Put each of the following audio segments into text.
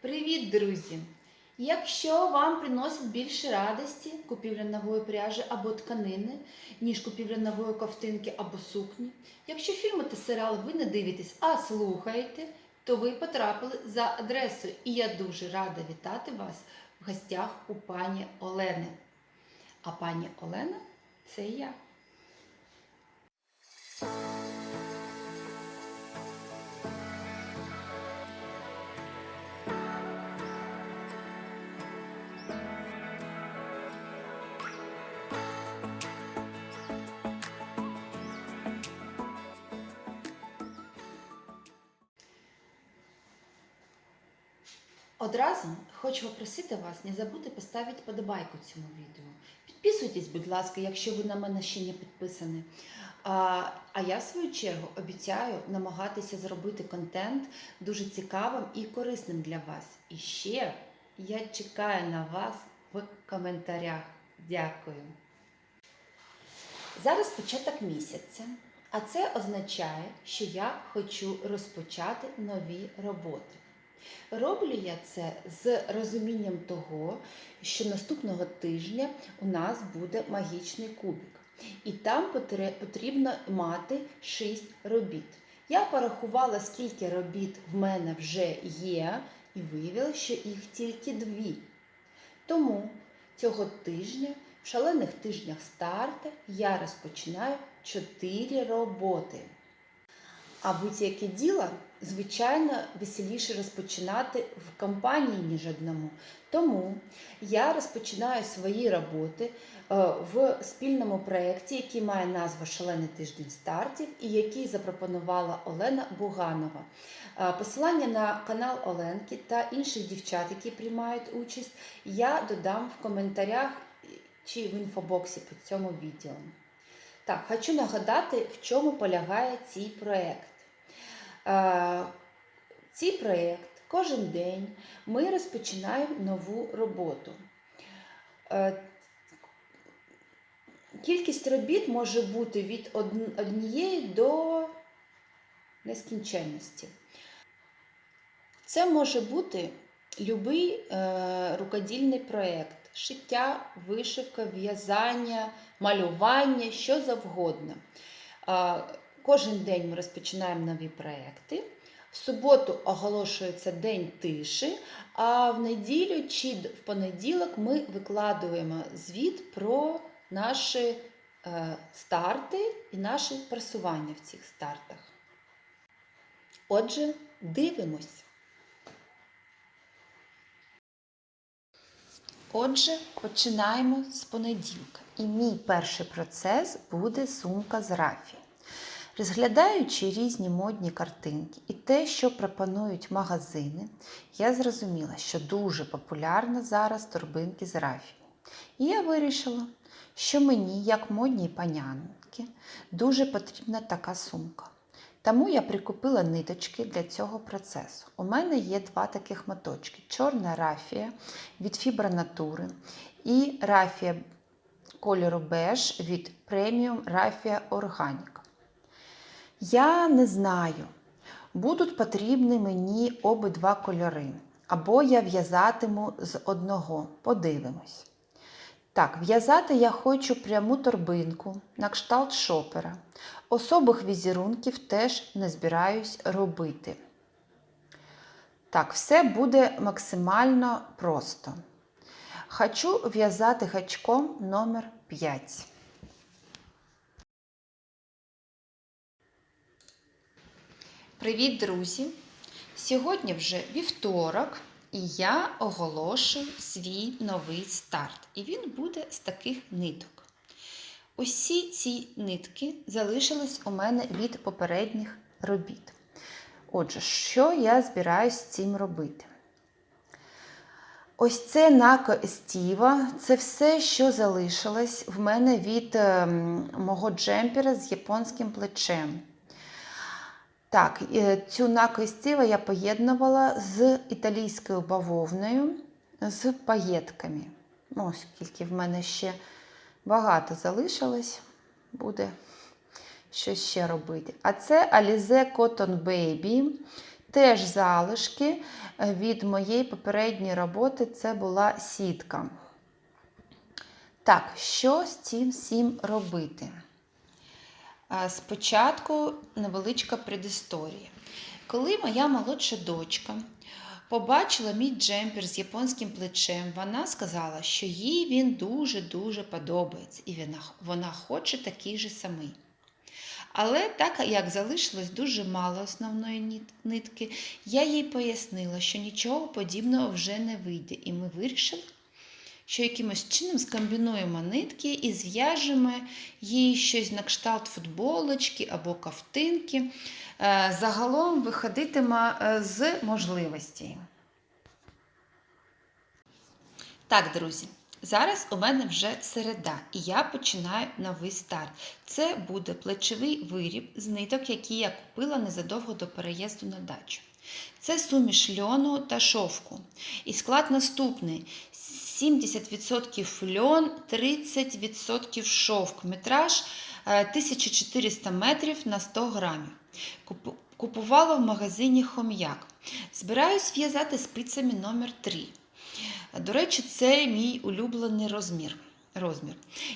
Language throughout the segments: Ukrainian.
Привіт, друзі! Якщо вам приносить більше радості купівля нової пряжі або тканини, ніж купівля нової ковтинки або сукні, якщо фільми та серіали ви не дивитесь, а слухаєте, то ви потрапили за адресою. І я дуже рада вітати вас в гостях у пані Олени. А пані Олена це я. Одразу хочу попросити вас не забудьте поставити подобайку цьому відео. Підписуйтесь, будь ласка, якщо ви на мене ще не підписані. А, а я, в свою чергу, обіцяю намагатися зробити контент дуже цікавим і корисним для вас. І ще я чекаю на вас в коментарях. Дякую. Зараз початок місяця, а це означає, що я хочу розпочати нові роботи. Роблю я це з розумінням того, що наступного тижня у нас буде магічний кубик. І там потрібно мати 6 робіт. Я порахувала, скільки робіт в мене вже є, і виявила, що їх тільки дві. Тому цього тижня, в шалених тижнях старта, я розпочинаю 4 роботи. А будь-яке діло, звичайно, веселіше розпочинати в компанії, ніж одному. Тому я розпочинаю свої роботи е, в спільному проєкті, який має назву Шалений тиждень стартів і який запропонувала Олена Буганова. Е, Посилання на канал Оленки та інших дівчат, які приймають участь, я додам в коментарях чи в інфобоксі під цьому відео. Так, хочу нагадати, в чому полягає цей проєкт. Е, Цей проєкт кожен день ми розпочинаємо нову роботу. Е, Кількість робіт може бути від однієї до нескінченності. Це може бути будь-який е, рукодільний проєкт, шиття, вишивка, в'язання, малювання, що завгодно. Кожен день ми розпочинаємо нові проекти. В суботу оголошується день тиші, а в неділю чи в понеділок ми викладуємо звіт про наші е, старти і наші просування в цих стартах. Отже, дивимось. Отже, починаємо з понеділка. І мій перший процес буде сумка з рафі. Розглядаючи різні модні картинки і те, що пропонують магазини, я зрозуміла, що дуже популярно зараз торбинки з рафі. І я вирішила, що мені, як модній панянки, дуже потрібна така сумка. Тому я прикупила ниточки для цього процесу. У мене є два таких моточки: чорна рафія від Nature і рафія кольору беж від Premium Raffia Organic. Я не знаю, будуть потрібні мені обидва кольори, або я в'язатиму з одного. Подивимось. Так, в'язати я хочу пряму торбинку на кшталт шопера. Особих візерунків теж не збираюсь робити. Так, все буде максимально просто. Хочу в'язати гачком номер 5. Привіт, друзі! Сьогодні вже вівторок, і я оголошую свій новий старт. І він буде з таких ниток. Усі ці нитки залишились у мене від попередніх робіт. Отже, що я збираюсь з цим робити? Ось це нако естіва, це все, що залишилось в мене від ем, мого джемпера з японським плечем. Так, е, цю нако естіва я поєднувала з італійською бавовною, з паєтками. Ну, Ось скільки в мене ще багато залишилось, буде щось ще робити. А це Alize Cotton Baby теж залишки е, від моєї попередньої роботи це була сітка. Так, що з цим всім робити? Спочатку невеличка предісторія. Коли моя молодша дочка побачила мій джемпер з японським плечем, вона сказала, що їй він дуже-дуже подобається, і вона, вона хоче такий же самий. Але так як залишилось дуже мало основної нитки, я їй пояснила, що нічого подібного вже не вийде, і ми вирішили, що якимось чином скомбінуємо нитки і зв'яжемо їй щось на кшталт футболочки або ковтинки. Е, Загалом виходитиме е, з можливостей. Так, друзі, зараз у мене вже середа, і я починаю новий старт. Це буде плечовий виріб з ниток, які я купила незадовго до переїзду на дачу. Це суміш льону та шовку. І склад наступний: 70% льон, 30% шовк. Метраж е, 1400 метрів на 100 грамів. Купувала в магазині Хом'як. Збираюсь в'язати спицями номер 3 До речі, це мій улюблений розмір. розмір.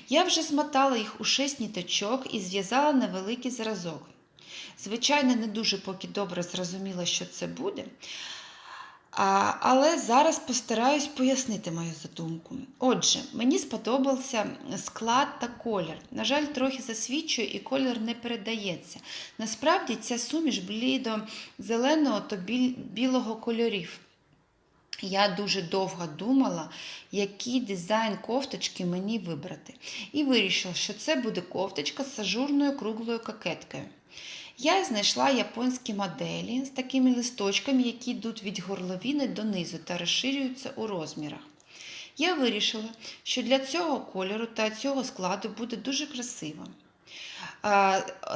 Я вже змотала їх у 6 ніточок і зв'язала невеликий зразок. Звичайно, не дуже поки добре зрозуміла, що це буде. А, але зараз постараюсь пояснити мою задумку. Отже, мені сподобався склад та колір. На жаль, трохи засвічує і колір не передається. Насправді ця суміш блідо зеленого та білого кольорів. Я дуже довго думала, який дизайн кофточки мені вибрати. І вирішила, що це буде кофточка з ажурною круглою кокеткою. Я знайшла японські моделі з такими листочками, які йдуть від горловини донизу та розширюються у розмірах. Я вирішила, що для цього кольору та цього складу буде дуже красиво.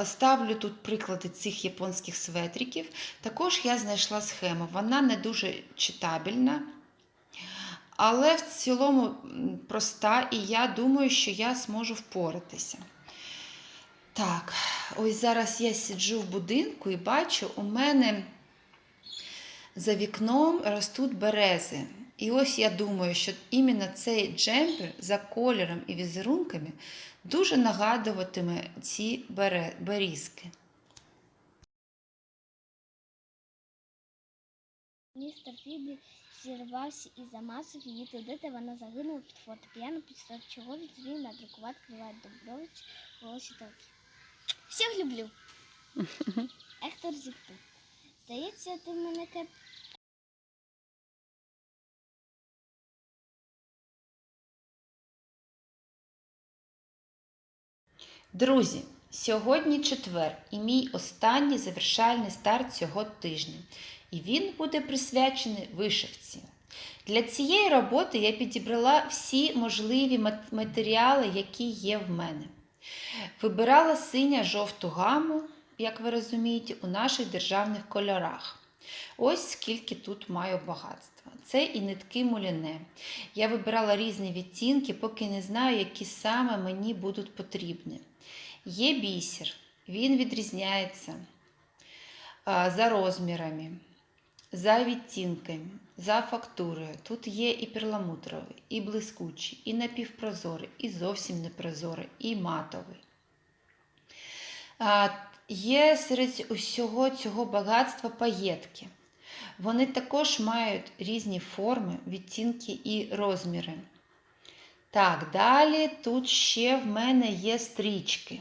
Ставлю тут приклади цих японських светриків. Також я знайшла схему. Вона не дуже читабельна, але в цілому проста, і я думаю, що я зможу впоратися. Так, ось зараз я сиджу в будинку і бачу, у мене за вікном ростуть берези. І ось я думаю, що іменно цей джемпер за кольором і візерунками дуже нагадуватиме ці берізки. Містер Фібі зірвався і замасив її туди, де вона загинула під фортепіано, після чого відзвів надрукувати Крилат Добрович в голосі толки. Всіх люблю. Ектор Зікту. Здається, ти мене кеп... Друзі, сьогодні четвер і мій останній завершальний старт цього тижня. І він буде присвячений вишивці. Для цієї роботи я підібрала всі можливі матеріали, які є в мене. Вибирала синя-жовту гаму, як ви розумієте, у наших державних кольорах. Ось скільки тут маю багатства. Це і нитки муліне. Я вибирала різні відтінки, поки не знаю, які саме мені будуть потрібні. Є бісер, він відрізняється за розмірами, за відтінками, за фактурою. Тут є і перламутровий, і блискучий, і напівпрозорий, і зовсім непрозорий, і матовий. Є серед усього цього багатства паєтки. Вони також мають різні форми, відтінки і розміри. Так, далі тут ще в мене є стрічки.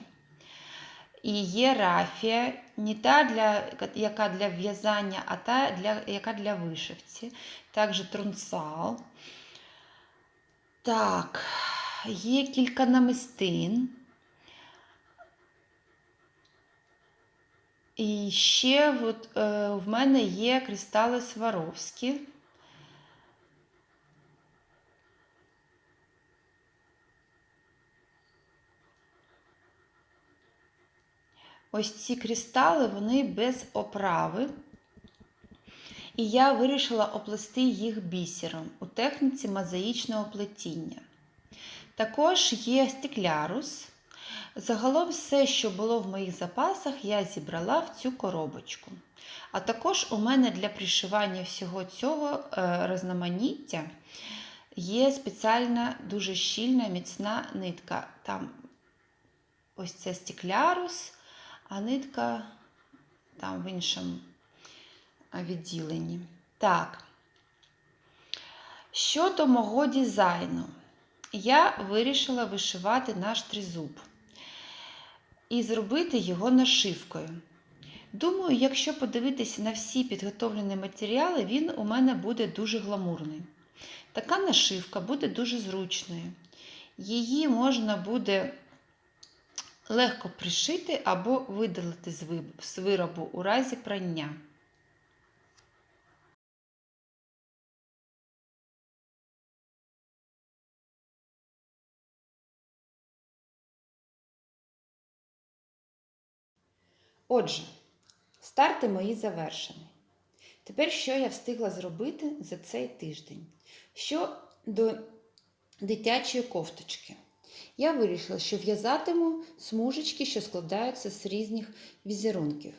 І є рафія, не та, для, яка для в'язання, а та, для, яка для вишивці. Також трунцал. Так, є кілька намистин. І ще от, е, в мене є кристали Сваровські. Ось ці кристали, вони без оправи. І я вирішила оплести їх бісером у техніці мозаїчного плетіння. Також є стеклярус Загалом все, що було в моїх запасах, я зібрала в цю коробочку. А також у мене для пришивання всього цього е, розноманіття є спеціальна дуже щільна міцна нитка. Там ось це стеклярус, а нитка там в іншому відділенні. Так. Щодо мого дизайну, я вирішила вишивати наш тризуб і зробити його нашивкою. Думаю, якщо подивитися на всі підготовлені матеріали, він у мене буде дуже гламурний. Така нашивка буде дуже зручною. Її можна буде легко пришити або видалити з виробу у разі прання. Отже, старти мої завершені. Тепер що я встигла зробити за цей тиждень? Що до дитячої кофточки? Я вирішила, що в'язатиму смужечки, що складаються з різних візерунків.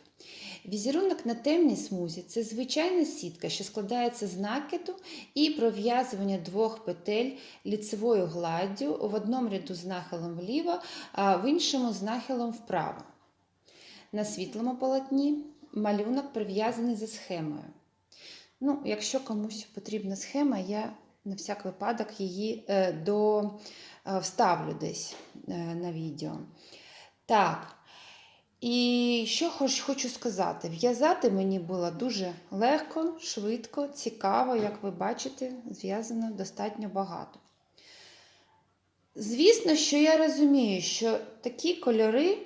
Візерунок на темній смузі це звичайна сітка, що складається з накиду і пров'язування двох петель ліцевою гладдю в одному ряду з нахилом вліво, а в іншому з нахилом вправо. На світлому полотні малюнок прив'язаний за схемою. Ну, якщо комусь потрібна схема, я на всяк випадок її е, до, е, вставлю десь е, на відео. Так. І що хоч, хочу сказати, в'язати мені було дуже легко, швидко, цікаво, як ви бачите, зв'язано достатньо багато. Звісно, що я розумію, що такі кольори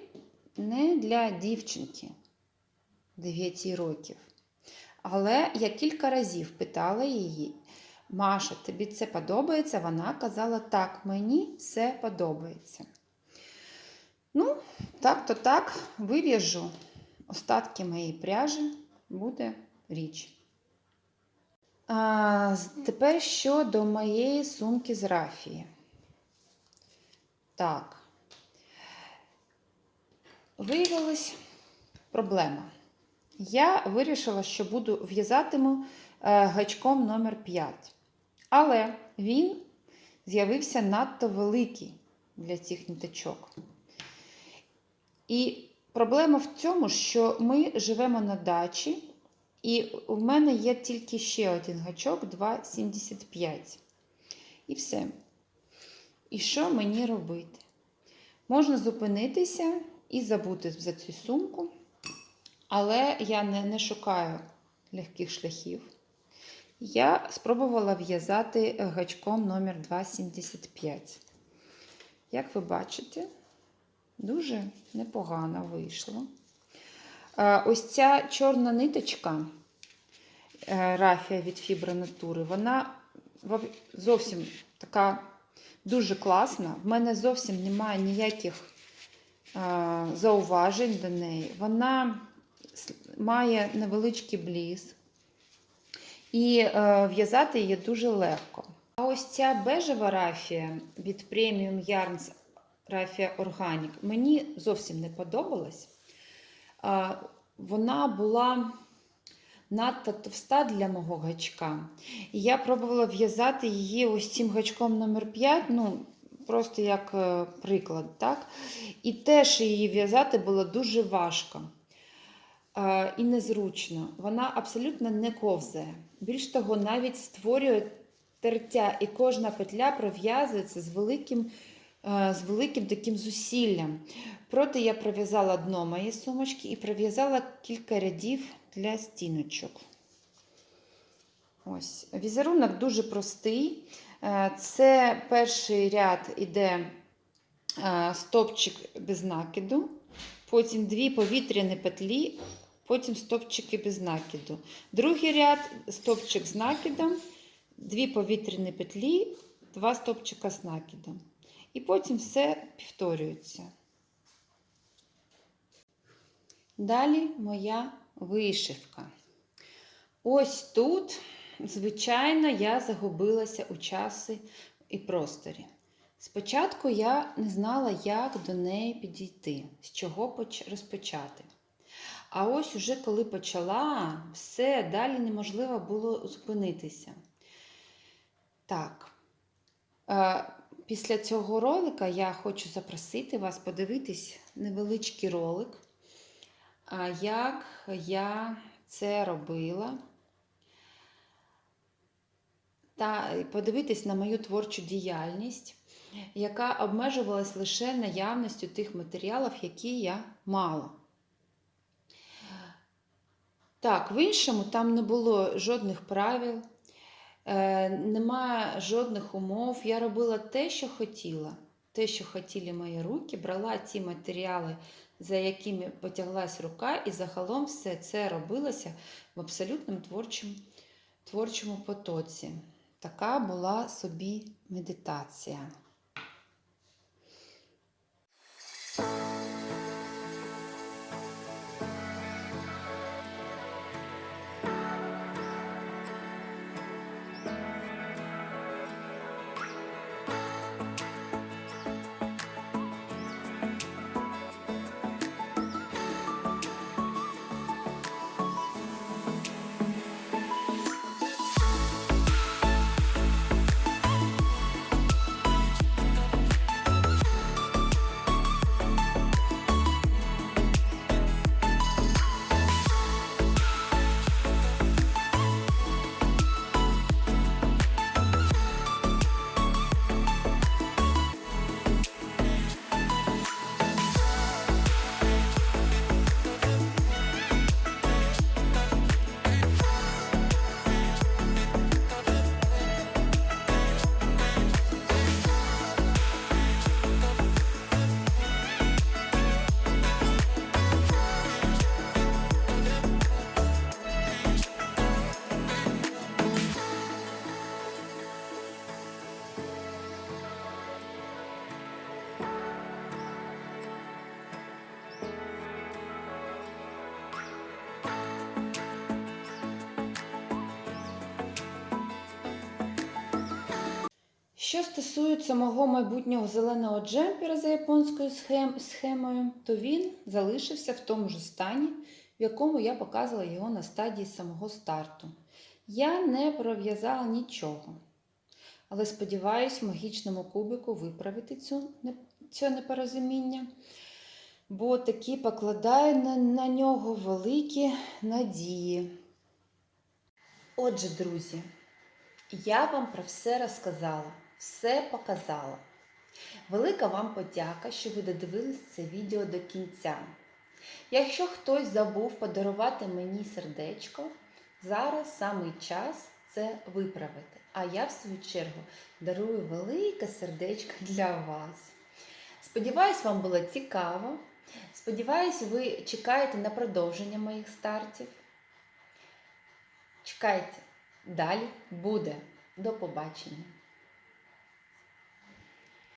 не для дівчинки 9 років. Але я кілька разів питала її, Маша, тобі це подобається? Вона казала, так, мені все подобається. Ну, так то так, вив'яжу остатки моєї пряжі, буде річ. А, тепер щодо моєї сумки з рафії. Так. Виявилась проблема. Я вирішила, що буду в'язатиму гачком номер 5. Але він з'явився надто великий для цих ниточок. І проблема в цьому, що ми живемо на дачі, і в мене є тільки ще один гачок 2,75. І все. І що мені робити? Можна зупинитися і забути за цю сумку, але я не, не шукаю легких шляхів. Я спробувала в'язати гачком номер 2,75. Як ви бачите, дуже непогано вийшло. Е, Ось ця чорна ниточка е, рафія від фібронатури, вона зовсім така дуже класна. В мене зовсім немає ніяких е, зауважень до неї. Вона має невеличкий бліск. І е, в'язати її дуже легко. А ось ця бежева рафія від Premium Yarns Рафія Organic мені зовсім не подобалась. Вона була надто товста для мого гачка. І я пробувала в'язати її ось цим гачком номер 5, ну, просто як е, приклад. так? І теж її в'язати було дуже важко і незручно. Вона абсолютно не ковзає. Більш того, навіть створює тертя, і кожна петля пров'язується з великим, е, з великим таким зусиллям. Проте я пров'язала дно моєї сумочки і пров'язала кілька рядів для стіночок. Ось. Візерунок дуже простий. Е, Це перший ряд іде е, стопчик без накиду, потім дві повітряні петлі, потім стопчики без накиду. Другий ряд стопчик з накидом, дві повітряні петлі, два стопчика з накидом. І потім все повторюється. Далі моя вишивка. Ось тут, звичайно, я загубилася у часі і просторі. Спочатку я не знала, як до неї підійти, з чого розпочати. А ось уже коли почала, все, далі неможливо було зупинитися. Так. Е, Після цього ролика я хочу запросити вас подивитись невеличкий ролик, як я це робила. Та подивитись на мою творчу діяльність, яка обмежувалась лише наявністю тих матеріалів, які я мала. Так, в іншому там не було жодних правил, е, немає жодних умов. Я робила те, що хотіла. Те, що хотіли мої руки, брала ті матеріали, за якими потяглась рука, і загалом все це робилося в абсолютному творчому, творчому потоці. Така була собі медитація. Що стосується мого майбутнього зеленого джемпера за японською схем- схемою, то він залишився в тому ж стані, в якому я показувала його на стадії самого старту. Я не пров'язала нічого. Але сподіваюсь, в магічному кубику виправити цю, це непорозуміння, бо таки покладаю на, на нього великі надії. Отже, друзі, я вам про все розказала, все показала. Велика вам подяка, що ви додивились це відео до кінця. Якщо хтось забув подарувати мені сердечко, зараз самий час це виправити. А я, в свою чергу, дарую велике сердечко для вас. Сподіваюсь, вам було цікаво. Сподіваюсь, ви чекаєте на продовження моїх стартів. Чекайте, далі буде. До побачення!